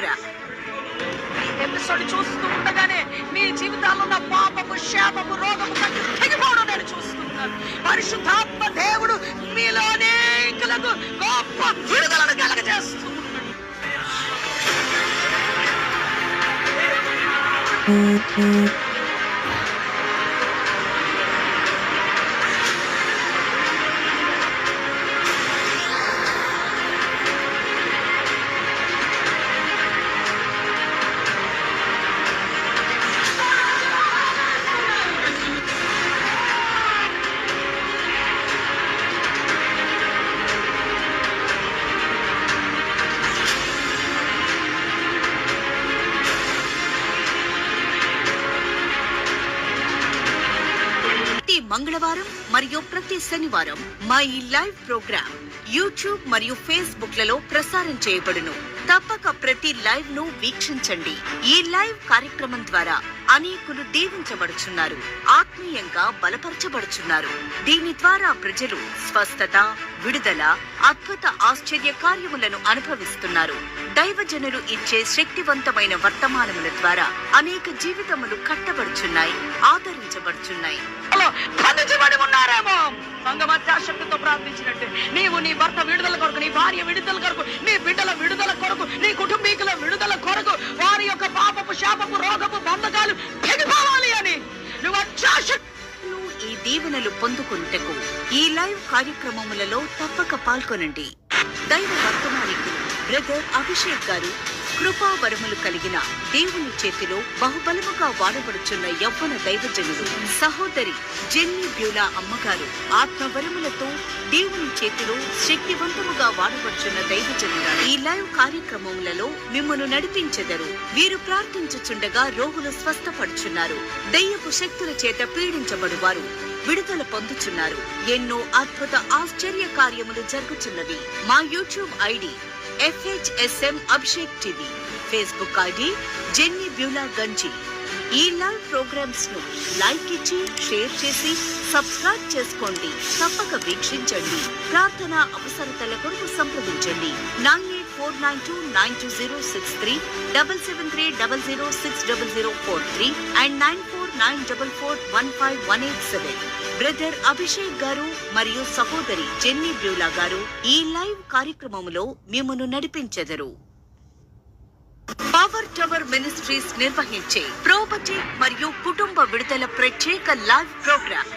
Programme episode చూస్తూ ఉండగానే మీ జీవితాల్లో ఉన్న పాపము శాపము రోగము కట్టి తెగిపోవడం నేను చూస్తున్నాను. పరిశుద్ధాత్మ దేవుడు మీలో అనేకులకు గొప్ప విడుదలను కలగజేస్తూ ఉన్నాడు మంగళవారం మరియు ప్రతి శనివారం మా ఈ లైవ్ ప్రోగ్రామ్ యూట్యూబ్ మరియు ఫేస్బుక్లలో ప్రసారం చేయబడును. తప్పక ప్రతి లైవ్ను వీక్షించండి. ఈ లైవ్ కార్యక్రమం ద్వారా అనేకులు దీవించబడుచున్నారు ఆత్మీయంగా బలపరచబడుచున్నారు. దీని ద్వారా ప్రజలు స్వస్థత విడుదల అద్భుత ఆశ్చర్య కార్యములను అనుభవిస్తున్నారు. దైవజనులు ఇచ్చే శక్తివంతమైన వర్తమానముల ద్వారా అనేక జీవితములు కట్టబడుచున్నాయి ఆదరించబడుచున్నాయి. బంధించబడి ఉన్నారేమో. ప్రార్థించినట్టు. నీవు నీ భర్త విడుదల కొరకు నీ భార్య విడుదల కొరకు నీ బిడ్డల విడుదల కొరకు నీ కుటుంబీకుల విడుదల కొరకు వారి యొక్క పాపపు శాపపు రోగపు బంధకాలు తెగిపోవాలి అని. నువ్వు ఈ దీవెనలు పొందుకుంటకు ఈ లైవ్ కార్యక్రమములలో తప్పక పాల్గొనండి. దైవ వర్తమానికి బ్రదర్ అభిషేక్ గారు కృపావరములు కలిగిన దేవుని చేతిలో బహుబలముగా వాడబడుచున్న యవ్వన దైవజనులు సహోదరి జెన్నీ బ్యూలా అమ్మగారు ఆత్మవరములతో దేవుని చేతిలో శక్తివంతముగా వాడబడుచున్న దైవజనులు ఈ లైవ్ కార్యక్రమములలో మిమ్మను నడిపించెదరు. వీరు ప్రార్థించుచుండగా రోగులు స్వస్థపడుచున్నారు. దయ్యపు శక్తుల చేత పీడించబడువారు విడుదల పొందుచున్నారు. ఎన్నో అద్భుత ఆశ్చర్య కార్యములు జరుగుచున్నవి. మా YouTube ID FHSM Abhishek TV Facebook ID Jenny Beulah Ganji ఈ లైవ్ ప్రోగ్రామ్స్ను లైక్ ఇచ్చి షేర్ చేసి సబ్స్క్రైబ్ చేసుకోండి. తప్పక వీక్షించండి. ప్రార్థన అవసరతల కొరకు సంప్రదించండి. Nine eight four nine two nine two zero six three double seven three double zero six double zero four three and nine four nine double four one five one eight seven. Brother Abhishek garu మరియు సహోదరి jenny Beulah గారు ఈ live కార్యక్రమంలో మిమ్మను నడిపించెదరు. Power tower ministries నిర్వహించే property మరియు కుటుంబ విడుదల ప్రత్యేక లైవ్ ప్రోగ్రామ్.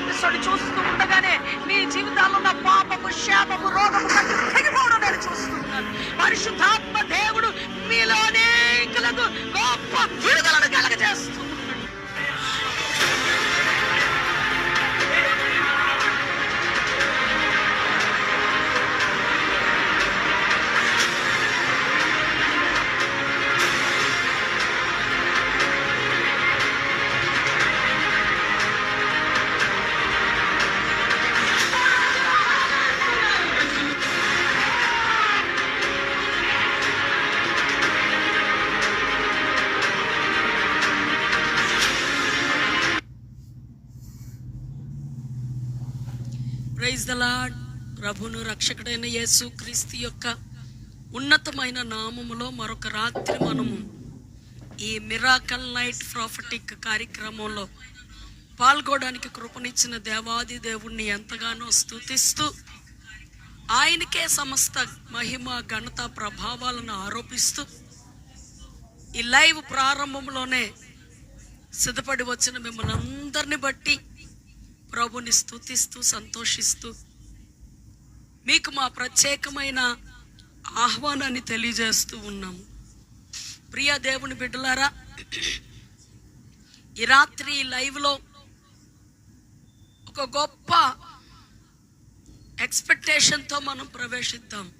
ఎపిసోడ్ చూస్తూ ఉండగానే మీ జీవితాల్లో ఉన్న పాపము శాపము రోగము తెగిపోవడం నేను చూస్తున్నాను. పరిశుద్ధాత్మ దేవుడు మీలో గొప్ప విడుదలను కలగజేస్తూ ప్రభును రక్షకుడైన యేసు క్రీస్తు యొక్క ఉన్నతమైన నామములో మరొక రాత్రి మనము ఈ మిరాకల్ నైట్ ప్రాఫిటిక్ కార్యక్రమంలో పాల్గొనడానికి కృపనిచ్చిన దేవాది దేవుణ్ణి ఎంతగానో స్థుతిస్తూ ఆయనకే సమస్త మహిమ ఘనత ప్రభావాలను ఆరోపిస్తూ ఈ లైవ్ ప్రారంభంలోనే సిద్ధపడి వచ్చిన మిమ్మల్ని అందరిని బట్టి ప్రభుని స్థుతిస్తూ సంతోషిస్తూ మీకు మా ప్రత్యేకమైన ఆహ్వానాన్ని తెలియజేస్తూ ఉన్నాము. ప్రియ దేవుని బిడ్డలారా ఈ రాత్రి లైవ్లో ఒక గొప్ప ఎక్స్పెక్టేషన్తో మనం ప్రవేశిద్దాం.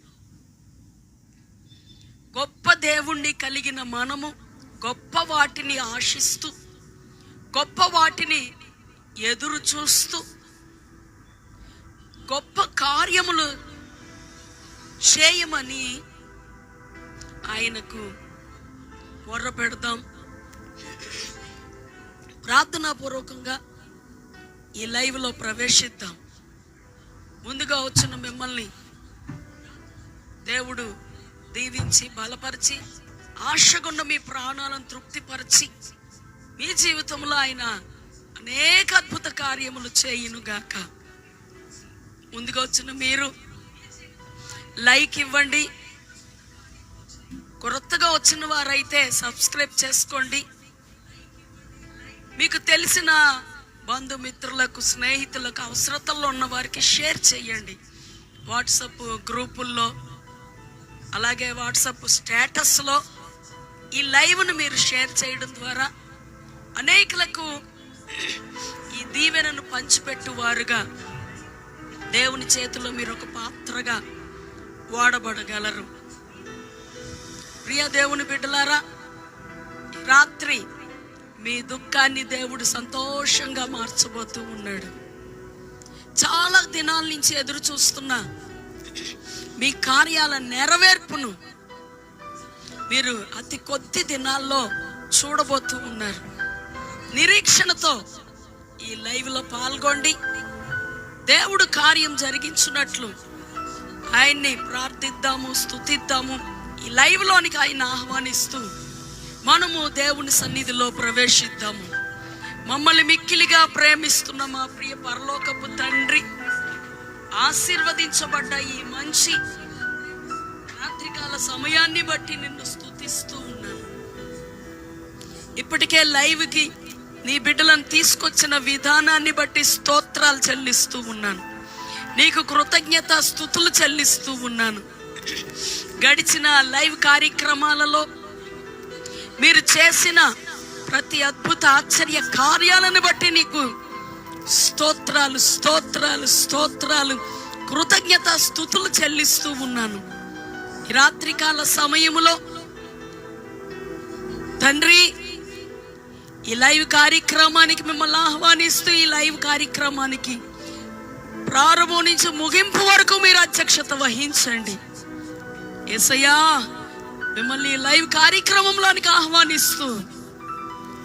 గొప్ప దేవుణ్ణి కలిగిన మనము గొప్ప వాటిని ఆశిస్తూ గొప్ప వాటిని ఎదురు చూస్తూ గొప్ప కార్యములు చేయమని ఆయనకు కొర్ర పెడదాం ప్రార్థనాపూర్వకంగా ఈ లైవ్లో ప్రవేశిద్దాం. ముందుగా వచ్చిన మిమ్మల్ని దేవుడు దీవించి బలపరిచి ఆశగున్న మీ ప్రాణాలను తృప్తిపరిచి మీ జీవితంలో ఆయన అనేక అద్భుత కార్యములు చేయునుగాక. ముందుగా వచ్చిన మీరు. లైక్ ఇవ్వండి. కొత్తగా వచ్చిన వారైతే సబ్స్క్రైబ్ చేసుకోండి. మీకు తెలిసిన బంధుమిత్రులకు స్నేహితులకు అవసరతల్లో ఉన్న వారికి షేర్ చేయండి. వాట్సప్ గ్రూపుల్లో అలాగే వాట్సప్ స్టేటస్లో ఈ లైవ్ను మీరు షేర్ చేయడం ద్వారా అనేకులకు ఈ దీవెనను పంచిపెట్టువారుగా దేవుని చేతిలో మీరు ఒక పాత్రగా వాడబడగలరు. ప్రియ దేవుని బిడ్డలారా రాత్రి మీ దుఃఖాన్ని దేవుడు సంతోషంగా మార్చబోతూ ఉన్నాడు. చాలా దినాల నుంచి ఎదురు చూస్తున్నా మీ కార్యాల నెరవేర్పును మీరు అతి కొద్ది దినాల్లో చూడబోతూ ఉన్నారు. నిరీక్షణతో ఈ లైవ్లో పాల్గొండి. దేవుడు కార్యం జరిగించున్నట్లు ఆయన్ని ప్రార్థిద్దాము స్తుతిద్దాము. ఈ లైవ్లోనికి ఆయన ఆహ్వానిస్తూ మనము దేవుని సన్నిధిలో ప్రవేశిద్దాము. మమ్మల్ని మిక్కిలిగా ప్రేమిస్తున్న మా ప్రియ పరలోకపు తండ్రి ఆశీర్వదించబడ్డ ఈ మంచి రాత్రికాల సమయాన్ని బట్టి నిన్ను స్థుతిస్తూ ఉన్నాను. ఇప్పటికే లైవ్కి నీ బిడ్డలను తీసుకొచ్చిన విధానాన్ని బట్టి స్తోత్రాలు చెల్లిస్తూ ఉన్నాను. నీకు కృతజ్ఞత స్థుతులు చెల్లిస్తూ ఉన్నాను. గడిచిన లైవ్ కార్యక్రమాలలో మీరు చేసిన ప్రతి అద్భుత ఆశ్చర్య కార్యాలను బట్టి నీకు స్తోత్రాలు స్తోత్రాలు స్తోత్రాలు కృతజ్ఞత స్థుతులు చెల్లిస్తూ ఉన్నాను. రాత్రికాల సమయంలో తండ్రి ఈ లైవ్ కార్యక్రమానికి మిమ్మల్ని ఆహ్వానిస్తూ ఈ లైవ్ కార్యక్రమానికి ప్రారంభం నుంచి ముగింపు వరకు మీరు అధ్యక్షత వహించండి. ఎసయ్యా మిమ్మల్ని ఈ లైవ్ కార్యక్రమంలోనికి ఆహ్వానిస్తూ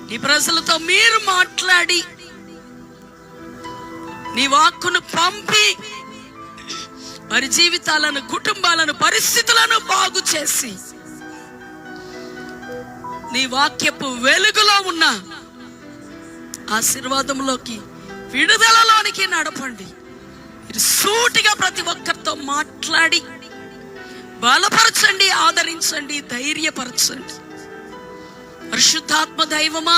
నీ ప్రజలతో మీరు మాట్లాడి నీ వాక్కును పంపి వారి జీవితాలను కుటుంబాలను పరిస్థితులను బాగు చేసి నీ వాక్యపు వెలుగులో ఉన్న ఆశీర్వాదంలోకి విడుదలలోనికి నడపండి. మీరు సూటిగా ప్రతి ఒక్కరితో మాట్లాడి బలపరచండి ఆదరించండి ధైర్యపరచండి. పరిశుద్ధాత్మ దైవమా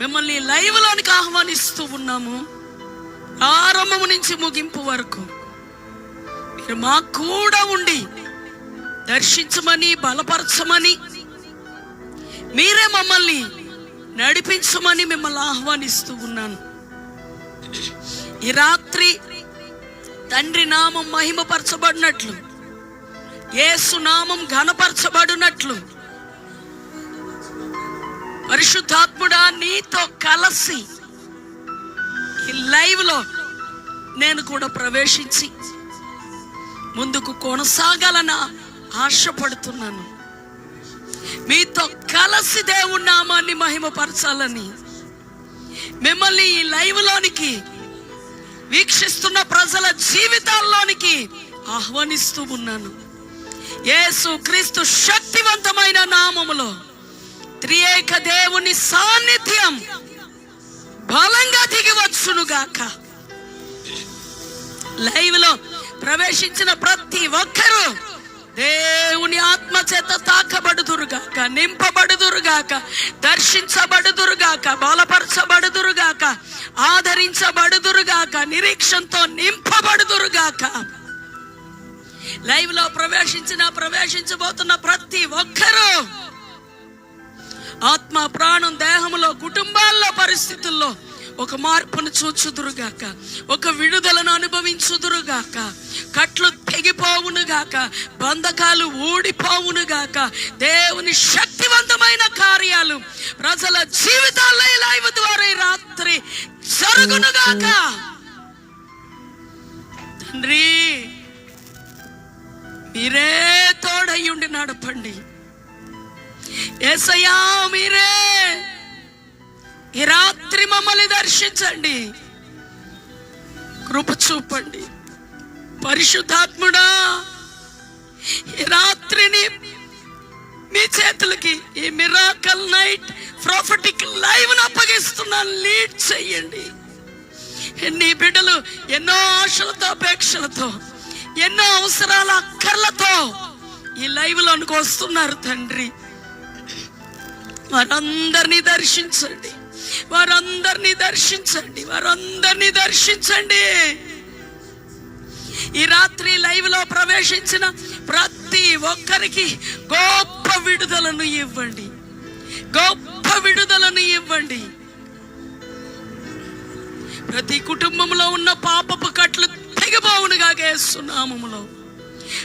మిమ్మల్ని లైవ్లోనికి ఆహ్వానిస్తూ ఉన్నాము. ఆరంభము నుంచి ముగింపు వరకు మీరు మాకు కూడా ఉండి దర్శించమని బలపరచమని మీరే మమ్మల్ని నడిపించమని మిమ్మల్ని ఆహ్వానిస్తూ ఉన్నాను. ఈ రాత్రి తండ్రి నామం మహిమపరచబడినట్లు యేసు నామం ఘనపరచబడినట్లు పరిశుద్ధాత్ముడా నీతో కలిసి ఈ లైవ్లో నేను కూడా ప్రవేశించి ముందుకు కొనసాగాలని ఆశపడుతున్నాను. మీతో కలిసి దేవుడి నామాన్ని మహిమపరచాలని మిమ్మల్ని ఈ లైవ్లోనికి వీక్షిస్తున్న ప్రజల జీవితాల్లోనికి ఆహ్వానిస్తూ ఉన్నాను. యేసు క్రీస్తు శక్తివంతమైన నామములో త్రియేక దేవుని సాన్నిధ్యం బలంగా దిగివచ్చునుగాక లైవ్లో ప్రవేశించిన ప్రతి ఒక్కరూ దేవుని ఆత్మ చేత తాకబడుదురుగాక నింపబడుదురుగాక దర్శించబడుదురుగాక బలపరచబడుదురుగాక ఆదరించబడుదురుగాక నిరీక్షంతో నింపబడుదురుగాక. లైవ్లో ప్రవేశించిన ప్రవేశించబోతున్న ప్రతి ఒక్కరూ ఆత్మ ప్రాణం దేహంలో కుటుంబాల్లో పరిస్థితుల్లో ఒక మార్పును చూచుదురుగాక ఒక విడుదలను అనుభవించుదురుగాక కట్లు గాక బంధకాలు ఊడిపోవును గాక దేవుని శక్తివంతమైన కార్యాలు ప్రజల జీవితాల్లో ఇలా లైవ్ ద్వారా ఈ రాత్రి జరుగునుగాక తండ్రి మీరే తోడయ్యుండి నడపండి. ఏసయ్యా మీరే ఈ రాత్రి మమ్మల్ని దర్శించండి. కృప చూపండి. పరిశుద్ధాత్ముడా ఈ రాత్రిని మీ చేతులకి ఈ మిరాకల్ నైట్ ప్రాఫిటిక్ లైవ్ అప్పగిస్తున్నాను. లీడ్ చెయ్యండి నీ బిడ్డలు ఎన్నో ఆశలతో అపేక్షలతో ఎన్నో అవసరాల అక్కర్లతో ఈ లైవ్లోనికి వస్తున్నారు తండ్రి. వారందరినీ దర్శించండి. వారందరినీ దర్శించండి. వారందరినీ దర్శించండి. ఈ రాత్రి లైవ్లో ప్రవేశించిన ప్రతి ఒక్కరికి గొప్ప విడుదలను ఇవ్వండి. గొప్ప విడుదలను ఇవ్వండి. ప్రతి కుటుంబంలో ఉన్న పాపపు కట్లు తెగబోవునుగా గేస్తున్నామములో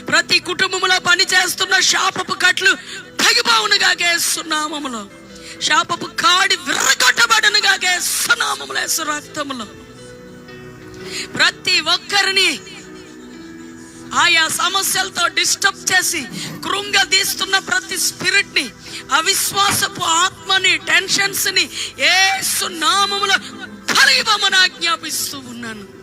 ప్రతి కుటుంబంలో పని చేస్తున్న శాపపు కట్లు తెగిపోవునుగా గేస్తున్నామములో శాపపు కాడి విర్రగొట్టబడనుగా గేస్తున్నామములో యేసు రక్తములో. ప్రతి ఒక్కరిని ఆయా సమస్యలతో డిస్టర్బ్ చేసి కృంగదీస్తున్న ప్రతి స్పిరిట్ని అవిశ్వాసపు ఆత్మని టెన్షన్స్ని ఏసు నామములో కలిగిపోమని ఆజ్ఞాపిస్తూ ఉన్నాను.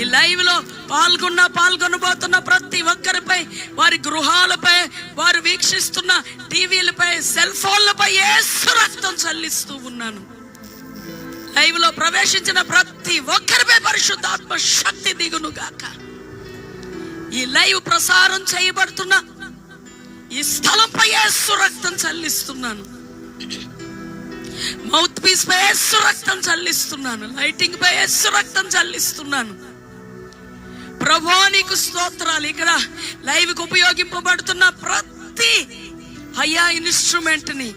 ఈ లైవ్లో పాల్గొన్న పాల్గొనబోతున్న ప్రతి ఒక్కరిపై వారి గృహాలపై వారు వీక్షిస్తున్న టీవీలపై సెల్ ఫోన్లపై ఏ రక్తం చల్లిస్తూ ఉన్నాను. లైవ్లో ప్రవేశించిన ప్రతి ఒక్కరిపై పరిశుద్ధాత్మ శక్తి దిగును గాక ఈ లైవ్ ప్రసారం చేయబడుతున్న ఈ స్థలంపై యేసు రక్తం చల్లిస్తున్నాను. మౌత్ పీస్ పై యేసు రక్తం చల్లిస్తున్నాను. లైటింగ్ పై యేసు రక్తం చల్లిస్తున్నాను. ప్రభా నీకు స్తోత్రాలు. ఇక్కడ లైవ్కి ఉపయోగింపబడుతున్న ప్రతి అయ్యా ఇన్స్ట్రుమెంట్ని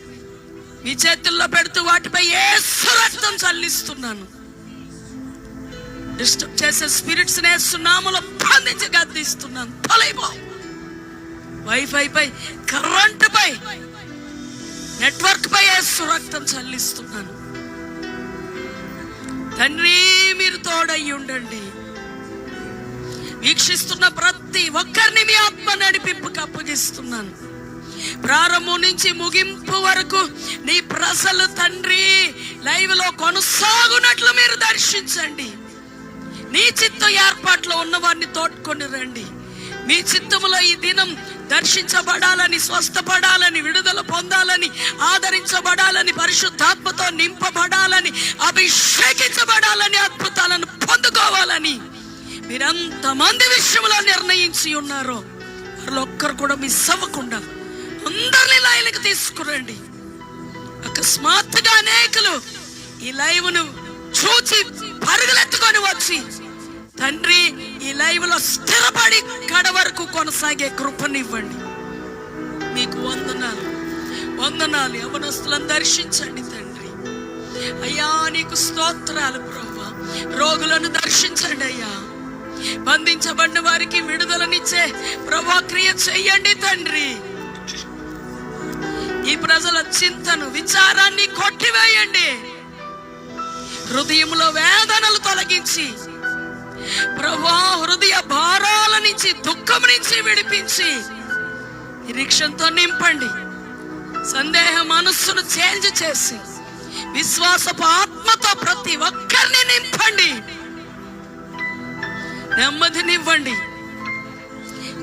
మీ చేతుల్లో పెడుతూ వాటిపై యేసు రక్తం చల్లిస్తున్నాను. డిస్టర్బ్ చేసే స్పిరిట్స్ నేస్తున్నాములో బంధించి గద్దిస్తున్నాను తొలైపో వైఫై పై కరెంట్ పై నెట్వర్క్ పై రక్తం చల్లిస్తున్నాను. తండ్రి మీరు తోడై ఉండండి. వీక్షిస్తున్న ప్రతి ఒక్కరిని మీ ఆత్మ నడిపింపుకి అప్పగిస్తున్నాను. ప్రారంభం నుంచి ముగింపు వరకు నీ ప్రజలు తండ్రి లైవ్లో కొనసాగునట్లు మీరు దర్శించండి. నీ చిత్త ఏర్పాట్లో ఉన్నవారిని తోడ్కొని రండి. మీ చిత్తములో ఈ దినం దర్శించబడాలని స్వస్థపడాలని విడుదల పొందాలని ఆదరించబడాలని పరిశుద్ధాత్మతో నింపబడాలని అభిషేకించబడాలని అద్భుతాలను పొందుకోవాలని మీరంతమంది విషయంలో నిర్ణయించి ఉన్నారో వారిలో ఒక్కరు కూడా మిస్ అవ్వకుండా అందరిని లైన్కి తీసుకురండి. అకస్మాత్తుగా అనేకులు ఈ లైవ్ను చూచి పరుగులెత్తుకొని వచ్చి తండ్రి ఈ లైవ్లో స్థిరపడి కడ వరకు కొనసాగే కృపనివ్వండి మీకు వందనాలు. వందనాలు. యవనస్తులను దర్శించండి తండ్రి. అయ్యా నీకు స్తోత్రాలు ప్రభా. రోగులను దర్శించండి అయ్యా. బంధించబడిన వారికి విడుదలనిచ్చే ప్రభా క్రియ చెయ్యండి తండ్రి. ఈ ప్రజల చింతను విచారాన్ని కొట్టివేయండి. హృదయంలో వేదనలు తొలగించి ప్రభా హృదయ భారాల నుంచి దుఃఖం నుంచి విడిపించి నిరీక్షంతో నింపండి. సందేహ మనస్సును చేంజ్ చేసి విశ్వాసపు ఆత్మతో ప్రతి ఒక్కరిని నింపండి. నెమ్మదినివ్వండి.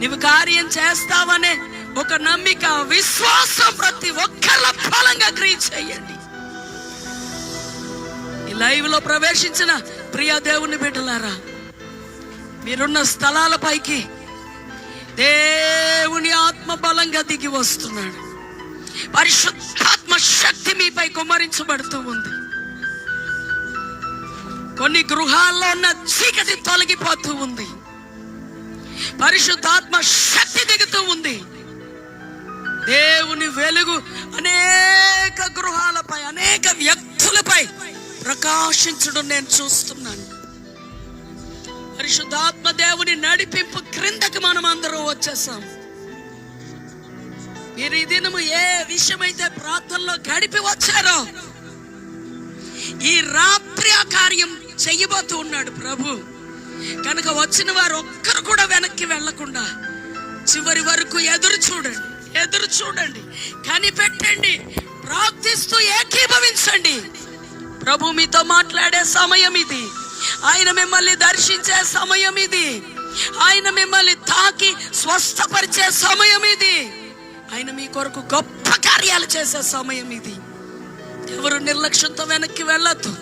నువ్వు కార్యం చేస్తావనే ఒక నమ్మిక విశ్వాసం ప్రతి ఒక్కళ్ళ ఫలంగా క్రియ చేయండి. ఈ లైవ్లో ప్రవేశించిన ప్రియ దేవుని బిడ్డలారా మీరున్న స్థలాలపైకి దేవుని ఆత్మ బలంగా దిగి వస్తున్నాడు. పరిశుద్ధాత్మ శక్తి మీపై కుమరించబడుతూ ఉంది. కొన్ని గృహాల్లో ఉన్న చీకటి తొలగిపోతూ ఉంది. పరిశుద్ధాత్మ శక్తి దిగుతూ ఉంది. దేవుని వెలుగు అనేక గృహాలపై అనేక వ్యక్తులపై ప్రకాశించడం నేను చూస్తున్నాను. పరిశుద్ధాత్మ దేవుని నడిపింపు క్రిందకి మనం అందరం వచ్చేసాం. మీరు ఈ దినము ఏ విషయమైతే ప్రార్థనలో గడిపి వచ్చారో ఈ రాత్రి ఆ కార్యం చెయ్యబోతూ ఉన్నాడు ప్రభు. కనుక వచ్చిన వారు ఒక్కరు కూడా వెనక్కి వెళ్ళకుండా చివరి వరకు ఎదురు చూడండి ఎదురు చూడండి కనిపెట్టండి ప్రార్థిస్తూ ఏకీభవించండి. ప్రభు మీతో మాట్లాడే సమయం ఇది. ఆయన మిమ్మల్ని దర్శించే సమయం ఇది. ఆయన మిమ్మల్ని తాకి స్వస్థపరిచే సమయం ఇది. ఆయన మీ కొరకు గొప్ప కార్యాలు చేసే సమయం ఇది. ఎవరు నిర్లక్ష్యంతో వెనక్కి వెళ్ళొద్దు.